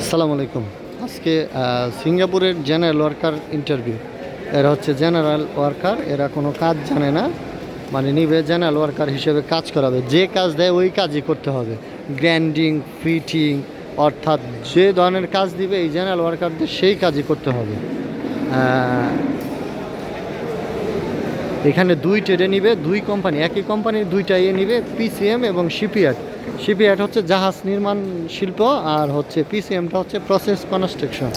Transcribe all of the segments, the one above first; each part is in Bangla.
আসসালামু আলাইকুম। আজকে সিঙ্গাপুরের জেনারেল ওয়ার্কার ইন্টারভিউ এরা হচ্ছে জেনারেল ওয়ার্কার এরা কোনো কাজ জানে না। মানে নিবে জেনারেল ওয়ার্কার হিসেবে কাজ করাবে। যে কাজ দেয় ওই কাজই করতে হবে। গ্র্যান্ডিং ফিটিং অর্থাৎ যে ধরনের কাজ দিবে এই জেনারেল ওয়ার্কারদের সেই কাজই করতে হবে। এখানে দুই ট্রেডে নিবে, দুই কোম্পানি একই কোম্পানির দুইটা ইয়ে নিবে পিসিএম এবং শিপিয়ার্ড শিপিয়ার্ড হচ্ছে জাহাজ নির্মাণ শিল্প আর হচ্ছে পিসিএমটা হচ্ছে প্রসেস কনস্ট্রাকশন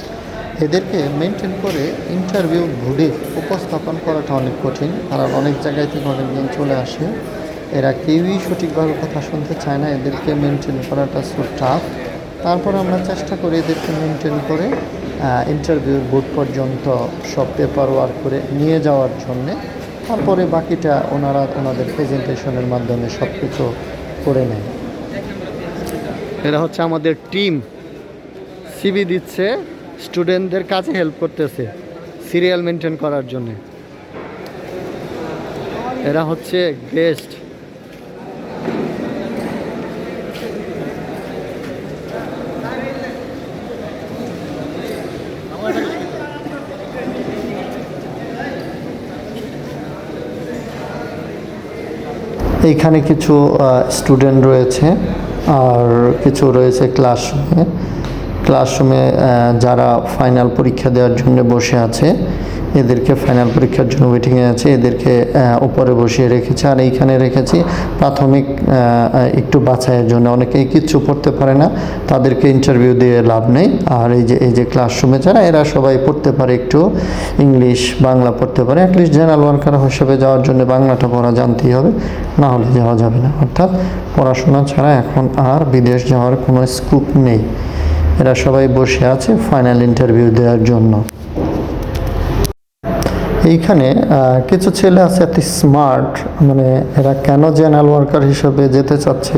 এদেরকে মেনটেন করে ইন্টারভিউ ভুডে উপস্থাপন করাটা অনেক কঠিন, কারণ অনেক জায়গায় থেকে অনেকজন চলে আসে। এরা কেউই সঠিকভাবে কথা শুনতে চায় না, এদেরকে মেনটেন করাটা সো টাফ তারপর আমরা চেষ্টা করি এদেরকে মেনটেন করে ইন্টারভিউর বোর্ড পর্যন্ত সব পেপার ওয়ার্ক করে নিয়ে যাওয়ার জন্যে। তারপরে বাকিটা ওনারা ওনাদের প্রেজেন্টেশনের মাধ্যমে সব কিছু করে নেয়। এরা হচ্ছে আমাদের টিম। সিবি দিচ্ছে, স্টুডেন্টদের কাছে হেল্প করতেছে, সিরিয়াল মেনটেন করার জন্যে। এরা হচ্ছে গেস্ট। এইখানে কিছু স্টুডেন্ট রয়েছে আর কিছু রয়েছে ক্লাসরুমে ক্লাসরুমে যারা ফাইনাল পরীক্ষা দেওয়ার জন্য বসে আছে এদেরকে ফাইনাল পরীক্ষার জন্য ওয়েটিংয়ে আছে, এদেরকে উপরে বসিয়ে রেখেছে। আর এইখানে রেখেছি, প্রাথমিক একটু বাছাইয়ের জন্য। অনেকেই কিচ্ছু পড়তে পারে না, তাদেরকে ইন্টারভিউ দিয়ে লাভ নেই। আর এই যে এই যে ক্লাসরুমে যারা, এরা সবাই পড়তে পারে একটু ইংলিশ বাংলা পড়তে পারে। অ্যাটলিস্ট জেনারেল ওয়ার্কার হিসেবে যাওয়ার জন্য বাংলাটা পড়া জানতেই হবে, না হলে যাওয়া যাবে না। অর্থাৎ পড়াশোনা ছাড়া এখন আর বিদেশ যাওয়ার কোনো স্কোপ নেই। এরা সবাই বসে আছে ফাইনাল ইন্টারভিউ দেওয়ার জন্য। এইখানে কিছু ছেলে আছে এত স্মার্ট মানে এরা কেন জেনারেল ওয়ার্কার হিসেবে যেতে চাচ্ছে?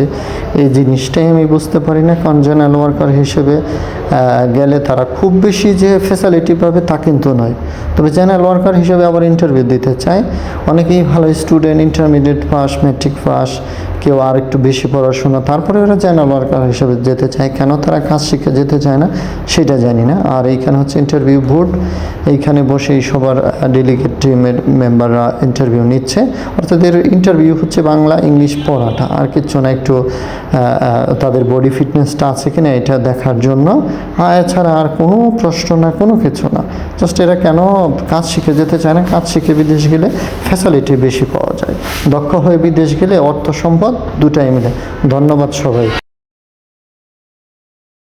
এই জিনিসটাই আমি বুঝতে পারি না। কারণ জেনারেল ওয়ার্কার হিসেবে গেলে তারা খুব বেশি যে ফেসিলিটি পাবে তা কিন্তু নয়। তবে জেনারেল ওয়ার্কার হিসেবে আবার ইন্টারভিউ দিতে চায়। অনেকেই ভালো student intermediate pass matric pass কেউ আর একটু বেশি পড়াশোনা, তারপরে ওরা জেনারেল ওয়ার্কার হিসেবে যেতে চায়। কেন তারা কাজ শিখে যেতে চায় না, সেটা জানি না। আর এইখানে হচ্ছে ইন্টারভিউ বোর্ড এইখানে বসেই সবার ডেলিগেট টিমের মেম্বাররা ইন্টারভিউ নিচ্ছে। অর্থাৎ এর ইন্টারভিউ হচ্ছে বাংলা ইংলিশ পড়াটা, আর কিচ্ছু না, একটু তাদের বডি ফিটনেসটা আছে কিনা এটা দেখার জন্য। আর এছাড়া আর কোনো প্রশ্ন না, কোনো কিছু না। জাস্ট এরা কেন কাজ শিখে যেতে চায় না? কাজ শিখে বিদেশ গেলে ফ্যাসিলিটি বেশি পাওয়া যায়। দক্ষ হয়ে বিদেশ গেলে অর্থ সম্পদ দুটাই মিলে। ধন্যবাদ সবাই